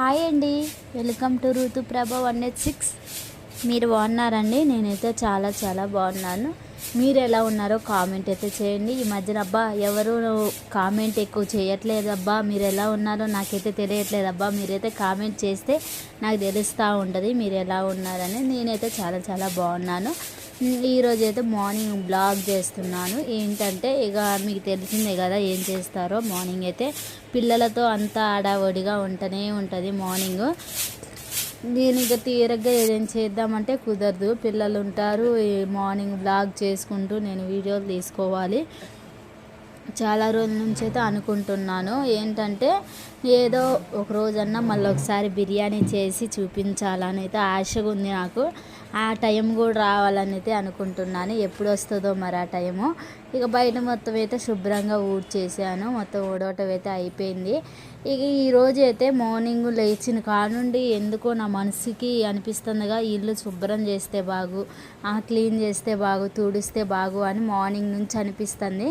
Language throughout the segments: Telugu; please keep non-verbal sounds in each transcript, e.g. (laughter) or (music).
హాయ్ అండి. Welcome to Rituprabha one eight six. మీరు బాగున్నారండి? నేనైతే చాలా చాలా బాగున్నాను. మీరు ఎలా ఉన్నారో కామెంట్ అయితే చేయండి. ఈ మధ్యన అబ్బా ఎవరు కామెంట్ ఎక్కువ చేయట్లేదు అబ్బా. మీరు ఎలా ఉన్నారో నాకైతే తెలియట్లేదు అబ్బా. మీరైతే కామెంట్ చేస్తే నాకు తెలుస్తూ ఉంటుంది మీరు ఎలా ఉన్నారని. నేనైతే చాలా చాలా బాగున్నాను. ఈరోజు అయితే మార్నింగ్ బ్లాగ్ చేస్తున్నాను. ఏంటంటే ఇక మీకు తెలిసిందే కదా ఏం చేస్తారో. మార్నింగ్ అయితే పిల్లలతో అంతా ఆడావడిగా ఉంటూనే ఉంటుంది మార్నింగ్. నేను ఇక తీరగ్గా ఏదైనా చేద్దామంటే కుదరదు. పిల్లలు ఉంటారు మార్నింగ్ బ్లాగ్ చేసుకుంటూ నేను వీడియోలు తీసుకోవాలి. చాలా రోజుల నుంచి అయితే అనుకుంటున్నాను. ఏంటంటే ఏదో ఒక రోజన్నా మళ్ళీ ఒకసారి బిర్యానీ చేసి చూపించాలని అయితే ఆశగా ఉంది నాకు. ఆ టైం కూడా రావాలని అయితే అనుకుంటున్నాను. ఎప్పుడు వస్తుందో మరి ఆ టైము. ఇక బయట మొత్తం అయితే శుభ్రంగా ఊడ్చేసాను. మొత్తం ఊడవటం అయితే అయిపోయింది. ఇక ఈరోజు అయితే మార్నింగ్ లేచిన కానుండి ఎందుకో నా మనసుకి అనిపిస్తుందిగా ఇల్లు శుభ్రం చేస్తే బాగు ఆ క్లీన్ చేస్తే బాగు తుడిస్తే బాగు అని మార్నింగ్ నుంచి అనిపిస్తుంది.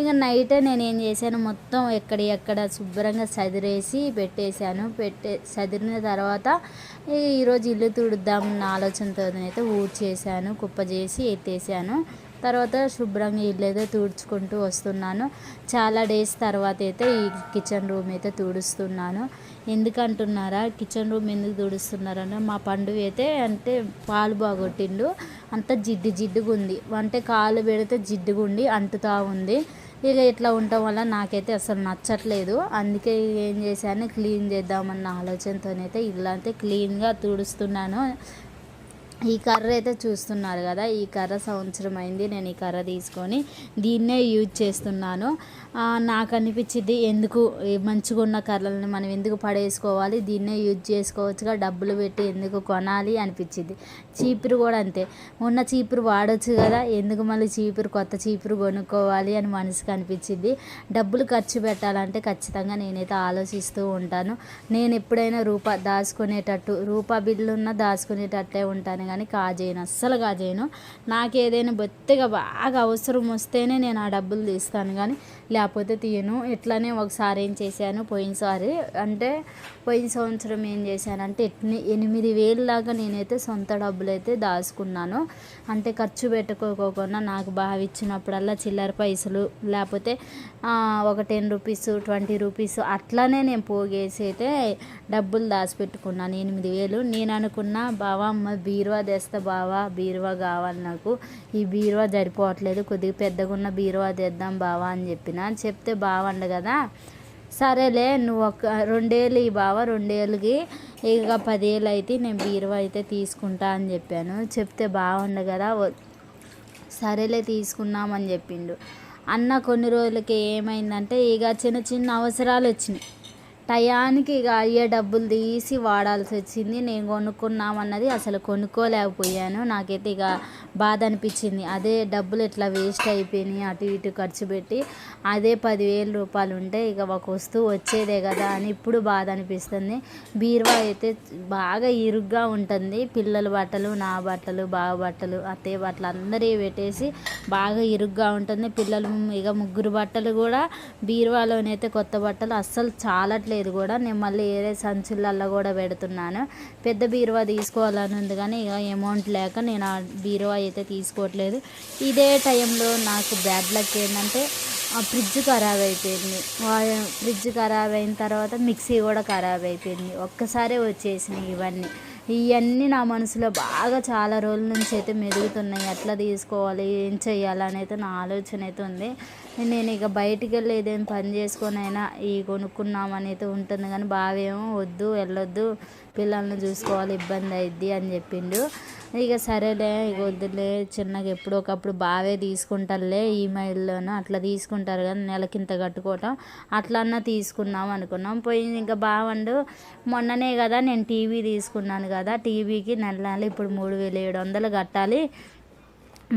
ఇక నైట్ నేను ఏం చేశాను మొత్తం ఎక్కడ ఎక్కడ శుభ్రంగా చదిరేసి పెట్టేశాను. పెట్టే చదిరిన తర్వాత ఈరోజు ఇల్లు తుడుద్దామన్న ఆలోచనతో అయితే ఊడ్చేసాను కుప్ప చేసి ఎత్తేసాను తర్వాత శుభ్రంగా ఇల్లు అయితే తుడుచుకుంటూ వస్తున్నాను. చాలా డేస్ తర్వాత అయితే ఈ కిచెన్ రూమ్ అయితే తుడుస్తున్నాను. ఎందుకంటున్నారా? కిచెన్ రూమ్ ఎందుకు తుడుస్తున్నారని మా పండు అయితే అంటే పాలు బాగొట్టిండు. అంత జిడ్డు జిడ్డుగా ఉంది. అంటే కాలు పెడితే జిడ్డుగా ఉండి అంటుతా ఉంది. ఇక ఇట్లా ఉండటం వల్ల నాకైతే అసలు నచ్చట్లేదు. అందుకే ఏం చేశాను? క్లీన్ చేద్దామన్న ఆలోచనతోనైతే ఇల్లు అంతే క్లీన్గా తుడుస్తున్నాను. ఈ కర్ర అయితే చూస్తున్నారు కదా ఈ కర్ర సంవత్సరం అయింది నేను ఈ కర్ర తీసుకొని దీన్నే యూజ్ చేస్తున్నాను. నాకు అనిపించింది ఎందుకు మంచిగా ఉన్న కర్రలని మనం ఎందుకు పడేసుకోవాలి దీన్నే యూజ్ చేసుకోవచ్చుగా డబ్బులు పెట్టి ఎందుకు కొనాలి అనిపించింది. చీపురు కూడా అంతే. ఉన్న చీపురు వాడొచ్చు కదా ఎందుకు మళ్ళీ చీపురు కొత్త చీపురు కొనుక్కోవాలి అని మనసుకు అనిపించింది. డబ్బులు ఖర్చు పెట్టాలంటే ఖచ్చితంగా నేనైతే ఆలోచిస్తూ ఉంటాను. నేను ఎప్పుడైనా రూపా దాచుకునేటట్టు రూపా బిల్లు ఉన్న దాచుకునేటట్టే ఉంటాను కానీ కాజేయను అస్సలు కాజేయను. నాకు ఏదైనా బొత్తిగా బాగా అవసరం వస్తేనే నేను ఆ డబ్బులు తీస్తాను కానీ లేకపోతే తీయను. ఇట్లానే ఒకసారి ఏం చేశాను పోయినసారి అంటే పోయిన సంవత్సరం ఏం చేశానంటే ఎట్ని ఎనిమిది వేలు దాకా నేనైతే సొంత డబ్బు డబ్బులు అయితే దాచుకున్నాను. అంటే ఖర్చు పెట్టుకోకుండా నాకు బాగా ఇచ్చినప్పుడల్లా చిల్లర పైసలు లేకపోతే ఒక టెన్ రూపీస్ ట్వంటీ రూపీస్ అట్లానే నేను పోగేసి అయితే డబ్బులు దాచిపెట్టుకున్నాను. ఎనిమిది వేలు. నేను అనుకున్న బావా అమ్మ బీరువా తెస్తా బావా బీరువా కావాలి నాకు. ఈ బీరువా సరిపోవట్లేదు. కొద్దిగా పెద్దగా ఉన్న బీరువా తెద్దాం బావా అని చెప్పిన. చెప్తే బాగుండు కదా సరేలే నువ్వు ఒక రెండేళ్ళు ఈ బావ రెండేళ్ళకి ఇక పదేళ్ళు అయితే నేను బీరువా అయితే తీసుకుంటా అని చెప్పాను. చెప్తే బాగుండు కదా సరేలే తీసుకున్నామని చెప్పిండు. అన్న కొన్ని రోజులకి ఏమైందంటే ఇక చిన్న చిన్న అవసరాలు వచ్చినాయి. టయానికి ఇక అయ్యే డబ్బులు తీసి వాడాల్సి వచ్చింది. నేను కొనుక్కున్నామన్నది అసలు కొనుక్కోలేకపోయాను. నాకైతే ఇక బాధ అనిపించింది. అదే డబ్బులు ఎట్లా వేస్ట్ అయిపోయినాయి అటు ఇటు ఖర్చు పెట్టి. అదే పదివేల రూపాయలు ఉంటే ఇక ఒక వస్తువు వచ్చేదే కదా అని ఇప్పుడు బాధ అనిపిస్తుంది. బీరువా అయితే బాగా ఇరుగ్గా ఉంటుంది. పిల్లల బట్టలు నా బట్టలు బావ బట్టలు అత్తయ్య బట్టలు అందరివి పెట్టేసి బాగా ఇరుగ్గా ఉంటుంది. పిల్లలు ఇక ముగ్గురు బట్టలు కూడా బీరువాలోనైతే కొత్త బట్టలు అస్సలు చాలట్లేదు. కూడా. నేను మళ్ళీ వేరే సంచులల్లో కూడా పెడుతున్నాను. పెద్ద బీరువా తీసుకోవాలని ఉంది కానీ ఇక అమౌంట్ లేక నేను ఆ బీరువా అయితే తీసుకోవట్లేదు. ఇదే టైంలో నాకు బ్యాడ్ లక్ ఏంటంటే ఆ ఫ్రిడ్జ్ ఖరాబ్ అయిపోయింది. ఫ్రిడ్జ్ ఖరాబ్ అయిన తర్వాత మిక్సీ కూడా ఖరాబ్ అయిపోయింది. ఒక్కసారే వచ్చేసినాయి ఇవన్నీ. ఇవన్నీ నా మనసులో బాగా చాలా రోజుల నుంచి అయితే మెదుగుతున్నాయి. ఎట్లా తీసుకోవాలి ఏం చేయాలి అయితే నా ఆలోచన అయితే ఉంది. నేను ఇక బయటికి వెళ్ళి ఏదైనా పని చేసుకొని అయినా ఈ కొనుక్కున్నామని అయితే ఉంటుంది కానీ బావేమో వద్దు వెళ్ళొద్దు పిల్లల్ని చూసుకోవాలి ఇబ్బంది అయిద్ది అని చెప్పిండు. ఇక సరేలే ఇక వద్దులే చిన్నగా ఎప్పుడో ఒకప్పుడు బావే తీసుకుంటారులే ఈమెయిల్లోనూ అట్లా తీసుకుంటారు కానీ నెలకింత కట్టుకోవటం. అట్లన్నా తీసుకున్నాం అనుకున్నాం. పోయి ఇంకా బావండు మొన్ననే కదా నేను టీవీ తీసుకున్నాను కదా టీవీకి నెల నెల ఇప్పుడు మూడు వేల ఏడు వందలు కట్టాలి.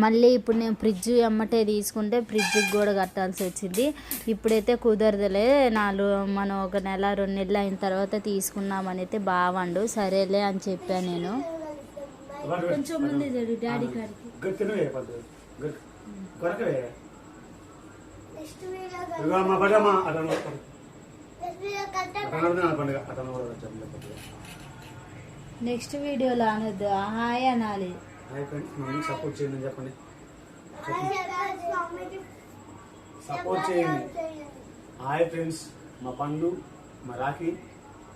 మళ్ళీ ఇప్పుడు నేను ఫ్రిడ్జ్ ఎమ్మటే తీసుకుంటే ఫ్రిడ్జ్కి కూడా కట్టాల్సి వచ్చింది. ఇప్పుడైతే కుదరదులే నాలుగు మనం ఒక నెల రెండు నెలలు అయిన తర్వాత తీసుకున్నామని అయితే బావండు సరేలే అని చెప్పాను నేను. కొంచెం ముందే డాడీ కాడికి గట్టినవే పద్దు పడమ్మా అతను పండుగ. అతను కూడా నెక్స్ట్ వీడియోలో అనొద్దు. హాయ్ అనాలి. హాయ్ ఫ్రెండ్స్ సపోర్ట్ చేయండి అని చెప్పండి. సపోర్ట్ చేయండి. హాయ్ ఫ్రెండ్స్ మా పండు మా రాఖీ.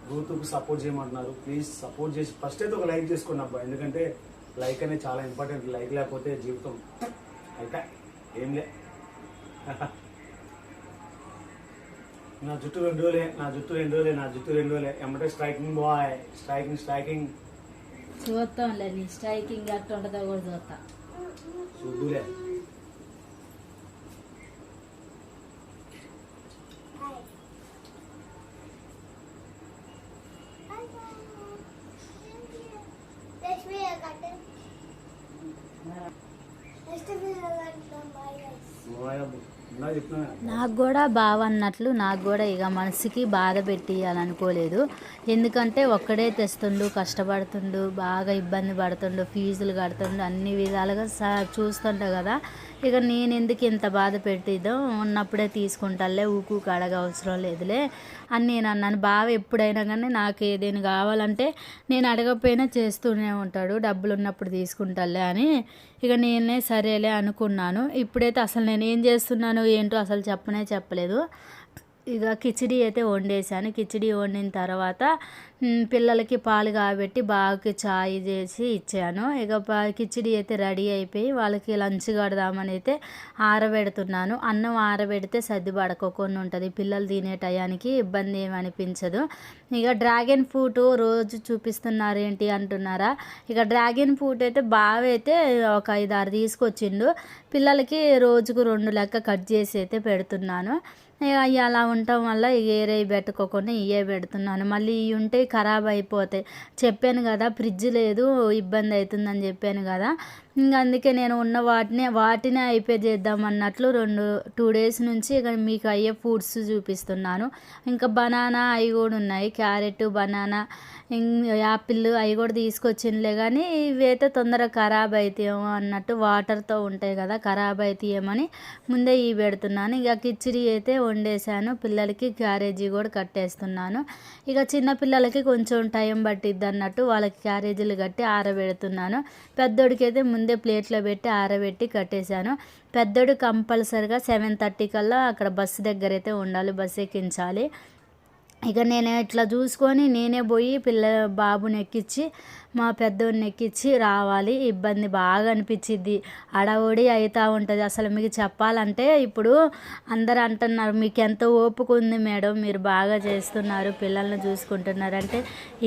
రూతుకు సపోర్ట్ చేయమంటున్నారు. ప్లీజ్ సపోర్ట్ చేసి ఫస్ట్ అయితే ఒక లైక్ చేసుకోండి అబ్బా. ఎందుకంటే లైక్ అనేది చాలా ఇంపార్టెంట్ లైక్ లేకపోతే జీవితం అయితే ఏం లే. (laughs) నా జుట్టు రెండు రోజులే నా జుట్టు రెండు రోజులే నా జుట్టు రెండు రోజులే. ఎమ్మటే స్ట్రైకింగ్ బాయ్ స్ట్రైకింగ్ స్ట్రైకింగ్ చూస్తాంలే నీ స్ట్రైకింగ్ అట్లా ఉంటుందో కూడా చూస్తా చూద్దులే. నాకు కూడా బావ అన్నట్లు నాకు కూడా ఇక మనసుకి బాధ పెట్టియాలనుకోలేదు ఎందుకంటే ఒక్కడే తెస్తుండు కష్టపడుతుండు బాగా ఇబ్బంది పడుతుండు ఫీజులు కడుతుండు అన్ని విధాలుగా చూస్తుంటా కదా. ఇక నేను ఎందుకు ఇంత బాధ పెట్టేదో ఉన్నప్పుడే తీసుకుంటాలే ఊకు కడగ అవసరం లేదులే అని నేను అన్నాను. బావ ఎప్పుడైనా కానీ నాకు ఏదైనా కావాలంటే నేను అడగకపోయినా చేస్తూనే ఉంటాడు. డబ్బులు ఉన్నప్పుడు తీసుకుంటాలే అని ఇక నేనే సరేలే అనుకున్నాను. ఇప్పుడైతే అసలు నేను ఏం చేస్తున్నాను ఏంటో అసలు చెప్పనే చెప్పలేదు. ఇక కిచిడి అయితే వండేసాను కిచిడి వండిన తర్వాత పిల్లలకి పాలు కాబెట్టి బాగా చాయ్ చేసి ఇచ్చాను. ఇక ప- కిచిడి అయితే రెడీ అయిపోయి వాళ్ళకి లంచ్ కడదామని అయితే ఆరబెడుతున్నాను. అన్నం ఆరబెడితే సర్ది పడకోకుండా ఉంటుంది. పిల్లలు తినే టయానికి ఇబ్బంది ఏమి అనిపించదు. ఇక డ్రాగన్ ఫ్రూట్ రోజు చూపిస్తున్నారు ఏంటి అంటున్నారా? ఇక డ్రాగన్ ఫ్రూట్ అయితే బాగా అయితే ఒక ఐదు ఆరు తీసుకొచ్చిండు. పిల్లలకి రోజుకు రెండు లెక్క కట్ చేసి అయితే పెడుతున్నాను. ఇక అలా ఉండటం వల్ల ఏరే పెట్టుకోకుండా ఇవే పెడుతున్నాను. మళ్ళీ ఇవి ఉంటే ఖరాబ్ అయిపోతాయి. చెప్పాను కదా ఫ్రిడ్జ్ లేదు ఇబ్బంది అవుతుందని చెప్పాను కదా. ఇంకా అందుకే నేను ఉన్న వాటిని వాటినే అయిపోయి చేద్దాం అన్నట్లు రెండు టూ డేస్ నుంచి ఇక మీకు అయ్యే ఫుడ్స్ చూపిస్తున్నాను. ఇంకా బనానా అవి కూడా ఉన్నాయి. క్యారెట్ బనానా యాపిల్ అవి కూడా తీసుకొచ్చిందిలే కానీ ఇవి అయితే తొందరగా ఖరాబ్ అవుతాయేమో అన్నట్టు వాటర్తో ఉంటాయి కదా ఖరాబ్ అవుతాయేమని ముందే ఇవి పెడుతున్నాను. ఇక కిచిడి అయితే వండేసాను పిల్లలకి క్యారేజీ కూడా కట్టేస్తున్నాను. ఇక చిన్న పిల్లలకి కొంచెం టైం పట్టిద్ది అన్నట్టు వాళ్ళకి క్యారేజీలు కట్టి ఆరబెడుతున్నాను. పెద్దోడికి అయితే ముందే ప్లేట్లో పెట్టి ఆరబెట్టి కట్టేశాను. పెద్దోడు కంపల్సరిగా సెవెన్ థర్టీ కల్లా అక్కడ బస్సు దగ్గర అయితే ఉండాలి బస్సు ఎక్కించాలి. ఇక నేను ఇట్లా చూసుకొని నేనే పోయి పిల్ల బాబుని ఎక్కించి మా పెద్దోడిని ఎక్కించి రావాలి ఇబ్బంది బాగా అనిపించిద్ది అడవుడి అవుతూ ఉంటుంది. అసలు మీకు చెప్పాలంటే ఇప్పుడు అందరు అంటున్నారు మీకు ఎంత ఓపిక ఉంది మేడం మీరు బాగా చేస్తున్నారు పిల్లల్ని చూసుకుంటున్నారంటే.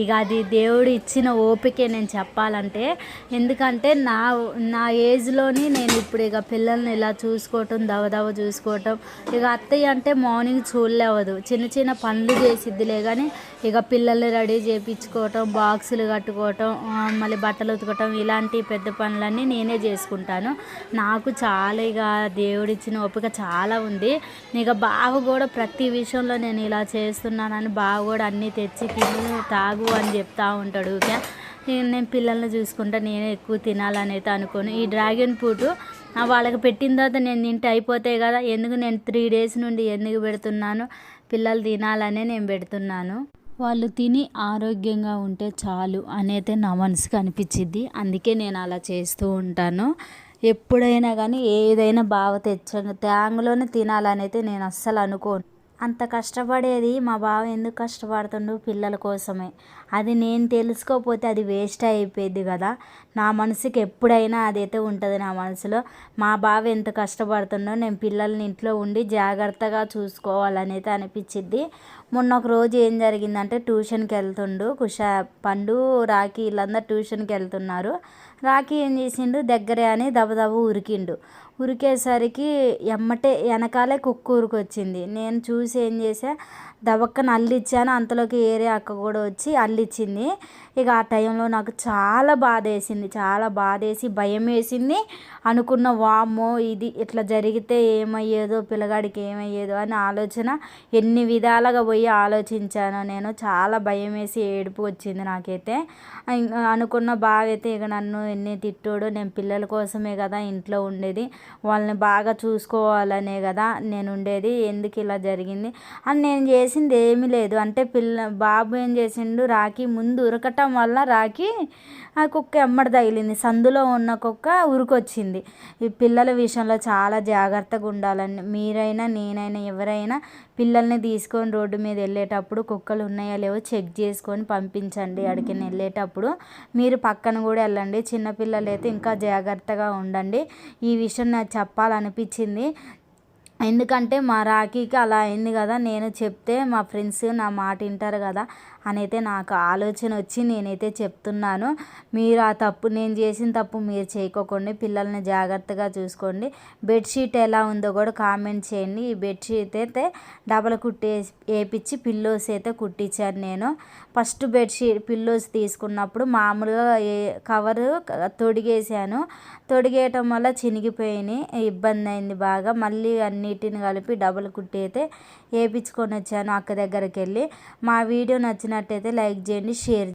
ఇక అది దేవుడు ఇచ్చిన ఓపికే నేను చెప్పాలంటే. ఎందుకంటే నా నా ఏజ్లోని నేను ఇప్పుడు ఇక పిల్లల్ని ఇలా చూసుకోవటం దవదవ చూసుకోవటం ఇక అత్తయ్య అంటే మార్నింగ్ చూడలేవదు. చిన్న చిన్న పనులు చేసిద్దిలే కానీ ఇక పిల్లల్ని రెడీ చేయించుకోవటం బాక్సులు కట్టుకోవటం మళ్ళీ బట్టలు ఉతకటం ఇలాంటి పెద్ద పనులన్నీ నేనే చేసుకుంటాను. నాకు చాలా ఇక దేవుడిచ్చిన ఓపిక చాలా ఉంది. ఇక బావ కూడా ప్రతి విషయంలో నేను ఇలా చేస్తున్నానని బావ కూడా అన్నీ తెచ్చి తిను తాగు అని చెప్తా ఉంటాడు. ఊరికే నేను పిల్లల్ని చూసుకుంటా నేనే ఎక్కువ తినాలని అయితే అనుకోను. ఈ డ్రాగన్ ఫ్రూట్ వాళ్ళకి పెట్టిన తర్వాత నేను తింటే అయిపోతాయి కదా. ఎందుకు నేను త్రీ డేస్ నుండి ఎందుకు పెడుతున్నాను? పిల్లలు తినాలనే నేను పెడుతున్నాను. వాళ్ళు తిని ఆరోగ్యంగా ఉంటే చాలు అనేది నా మనసుకు అనిపించింది అందుకే నేను అలా చేస్తూ ఉంటాను. ఎప్పుడైనా కానీ ఏదైనా బావ తెచ్చాను ట్యాంగ్లోనే తినాలనైతే నేను అస్సలు అనుకోను. అంత కష్టపడేది మా బావ ఎందుకు కష్టపడుతుండు పిల్లల కోసమే. అది నేను తెలుసుకోకపోతే అది వేస్ట్ అయిపోయింది కదా. నా మనసుకి ఎప్పుడైనా అదైతే ఉంటుంది నా మనసులో మా బావ ఎంత కష్టపడుతుండో నేను పిల్లల్ని ఇంట్లో ఉండి జాగ్రత్తగా చూసుకోవాలనైతే అనిపించింది మొన్న ఒక రోజు ఏం జరిగిందంటే ట్యూషన్కి వెళ్తుండు కుష పండు రాఖీ వీళ్ళందరూ ట్యూషన్కి వెళ్తున్నారు. రాఖీ ఏం చేసిండు? దగ్గరే అని దబదబ ఉరికిండు. ఉరికేసరికి ఎమ్మటే వెనకాలే కుక్క ఉరికొచ్చింది నేను చూసి ఏం చేసా దవక్కన అల్లిచ్చాను. అంతలోకి ఏరే అక్క కూడా వచ్చి అల్లిచ్చింది. ఇక ఆ టైంలో నాకు చాలా బాధ వేసింది చాలా బాధ వేసి భయం వేసింది అనుకున్న వామ్మో ఇది ఇట్లా జరిగితే ఏమయ్యేదో పిల్లగాడికి ఏమయ్యేదో అని ఆలోచన ఎన్ని విధాలుగా పోయి ఆలోచించాను నేను చాలా భయం వేసి ఏడుపు వచ్చింది నాకైతే. అనుకున్న బాగా అయితే ఇక నన్ను ఎన్ని తిట్టోడు నేను పిల్లల కోసమే కదా ఇంట్లో ఉండేది. వాళ్ళని బాగా చూసుకోవాలనే కదా నేను ఉండేది. ఎందుకు ఇలా జరిగింది? అని నేను చేసి చేసింది ఏమీ లేదు. అంటే పిల్ల బాబు ఏం చేసిండు రాకి ముందు ఉరకటం వల్ల రాకి ఆ కుక్క ఎమ్మడి తగిలింది. సందులో ఉన్న కుక్క ఉరికొచ్చింది. ఈ పిల్లల విషయంలో చాలా జాగ్రత్తగా ఉండాలండి. మీరైనా నేనైనా ఎవరైనా పిల్లల్ని తీసుకొని రోడ్డు మీద వెళ్ళేటప్పుడు కుక్కలు ఉన్నాయో లేవో చెక్ చేసుకొని పంపించండి. అడికి వెళ్ళేటప్పుడు మీరు పక్కన కూడా వెళ్ళండి. చిన్నపిల్లలు అయితే ఇంకా జాగ్రత్తగా ఉండండి. ఈ విషయం నాకు చెప్పాలనిపించింది. ఎందుకంటే మా రాఖీకి అలా అయింది కదా నేను చెప్తే మా ఫ్రెండ్స్ నా మాట వింటారు కదా అని అయితే నాకు ఆలోచన వచ్చి నేనైతే చెప్తున్నాను. మీరు ఆ తప్పు నేను చేసిన తప్పు మీరు చేయకోకండి. పిల్లల్ని జాగ్రత్తగా చూసుకోండి. బెడ్షీట్ ఎలా ఉందో కూడా కామెంట్ చేయండి. ఈ బెడ్షీట్ అయితే డబల్ కుట్టి వేపించి పిల్లోస్ అయితే కుట్టించాను నేను. ఫస్ట్ బెడ్షీట్ పిల్లోస్ తీసుకున్నప్పుడు మామూలుగా ఏ కవరు తొడిగేసాను. తొడిగేయటం వల్ల చినిగిపోయినాయి. ఇబ్బంది అయింది బాగా. మళ్ళీ అన్నిటిని కలిపి డబల్ కుట్టి అయితే వేయించుకొని వచ్చాను అక్క దగ్గరికి వెళ్ళి. మా వీడియో నచ్చిన నచ్చినట్టయితే లైక్ చేయండి షేర్